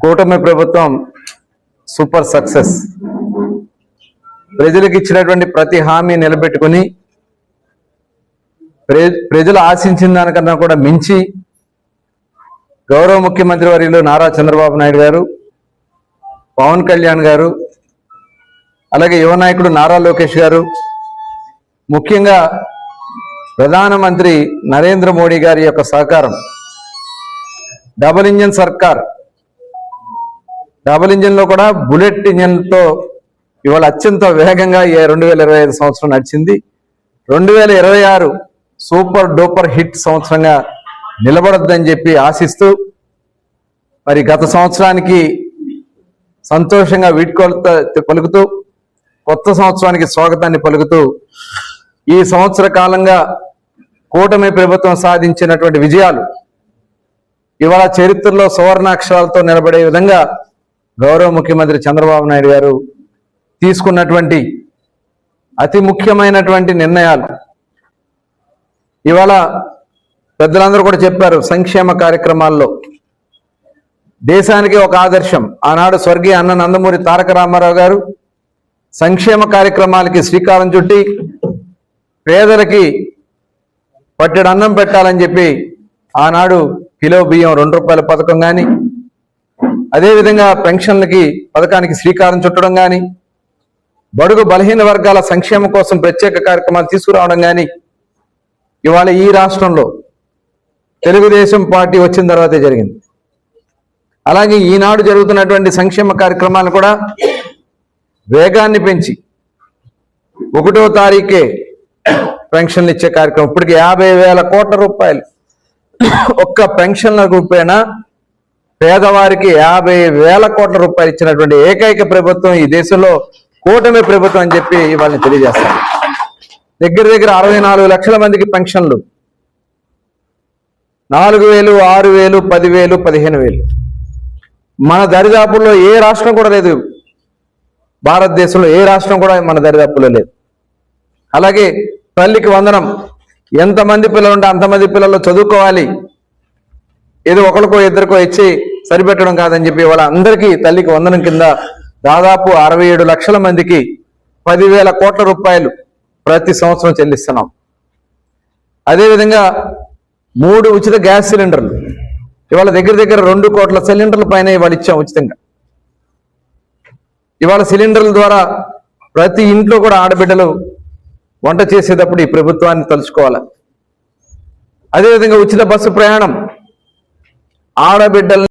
కూటమి ప్రభుత్వం super success. ప్రజలకు ఇచ్చినటువంటి ప్రతి హామీ నిలబెట్టుకుని ప్ర- ప్రజలు ఆశించిన దానికన్నా కూడా మించి గౌరవ ముఖ్యమంత్రి వర్యులు నారా చంద్రబాబు నాయుడు గారు పవన్ కళ్యాణ్ గారు అలాగే యువ నాయకుడు నారా లోకేష్ గారు ముఖ్యంగా ప్రధానమంత్రి నరేంద్ర మోడీ గారి యొక్క సహకారం డబుల్ ఇంజన్ సర్కార్ డబుల్ ఇంజిన్లో కూడా బుల్లెట్ ఇంజిన్తో ఇవాళ అత్యంత వేగంగా ఈ రెండు వేల ఇరవై ఐదు సంవత్సరం నడిచింది. రెండు వేల ఇరవై ఆరు సూపర్ డూపర్ హిట్ సంవత్సరంగా నిలబడద్దని చెప్పి ఆశిస్తూ మరి గత సంవత్సరానికి సంతోషంగా వీడ్కోలత పలుకుతూ కొత్త సంవత్సరానికి స్వాగతాన్ని పలుకుతూ ఈ సంవత్సర కాలంగా కూటమి ప్రభుత్వం సాధించినటువంటి విజయాలు ఇవాళ చరిత్రలో సువర్ణాక్షరాలతో నిలబడే విధంగా గౌరవ ముఖ్యమంత్రి చంద్రబాబు నాయుడు గారు తీసుకున్నటువంటి అతి ముఖ్యమైనటువంటి నిర్ణయాలు. ఇవాళ పెద్దలందరూ కూడా చెప్పారు సంక్షేమ కార్యక్రమాల్లో. దేశానికి ఒక ఆదర్శం. ఆనాడు స్వర్గీయ అన్న నందమూరి తారక రామారావు గారు సంక్షేమ కార్యక్రమాలకి శ్రీకారం చుట్టి పేదలకి పట్టెడు అన్నం పెట్టాలని చెప్పి ఆనాడు కిలో బియ్యం రెండు రూపాయల పథకం కానీ అదేవిధంగా పెన్షన్లకి పథకానికి శ్రీకారం చుట్టడం కానీ బడుగు బలహీన వర్గాల సంక్షేమం కోసం ప్రత్యేక కార్యక్రమాలు తీసుకురావడం కానీ ఇవాళ ఈ రాష్ట్రంలో తెలుగుదేశం పార్టీ వచ్చిన తర్వాతే జరిగింది. అలాగే ఈనాడు జరుగుతున్నటువంటి సంక్షేమ కార్యక్రమాలు కూడా వేగాన్ని పెంచి ఒకటో తారీఖే పెన్షన్లు ఇచ్చే కార్యక్రమం. ఇప్పటికి యాభై వేల కోట్ల రూపాయలు ఒక్క పెన్షన్ల రూపేణా పేదవారికి యాభై వేల కోట్ల రూపాయలు ఇచ్చినటువంటి ఏకైక ప్రభుత్వం ఈ దేశంలో కూటమి ప్రభుత్వం అని చెప్పి వాళ్ళని తెలియజేస్తారు దగ్గర దగ్గర అరవై నాలుగు లక్షల మందికి పెన్షన్లు. నాలుగు వేలు ఆరు వేలు పదివేలు పదిహేను వేలు. మన దరిదాపుల్లో ఏ రాష్ట్రం కూడా లేదు. భారతదేశంలో ఏ రాష్ట్రం కూడా మన దరిదాపుల్లో లేదు. అలాగే తల్లికి వందనం. ఎంతమంది పిల్లలు ఉంటే అంతమంది పిల్లలు చదువుకోవాలి. ఏదో ఒకరికో ఇద్దరికో ఇచ్చి సరిపెట్టడం కాదని చెప్పి వాళ్ళ అందరికీ తల్లికి వందనం కింద దాదాపు అరవై ఏడు లక్షల మందికి పదివేల కోట్ల రూపాయలు ప్రతి సంవత్సరం చెల్లిస్తున్నాం. అదేవిధంగా మూడు ఉచిత గ్యాస్ సిలిండర్లు. ఇవాళ దగ్గర దగ్గర రెండు కోట్ల సిలిండర్ల పైన ఇవాళ ఇచ్చాం ఉచితంగా. ఇవాళ సిలిండర్ల ద్వారా ప్రతి ఇంట్లో కూడా ఆడబిడ్డలు వంట చేసేటప్పుడు ఈ ప్రభుత్వాన్ని తలుచుకోవాలి. అదేవిధంగా ఉచిత బస్సు ప్రయాణం ఆడబిడ్డల్ని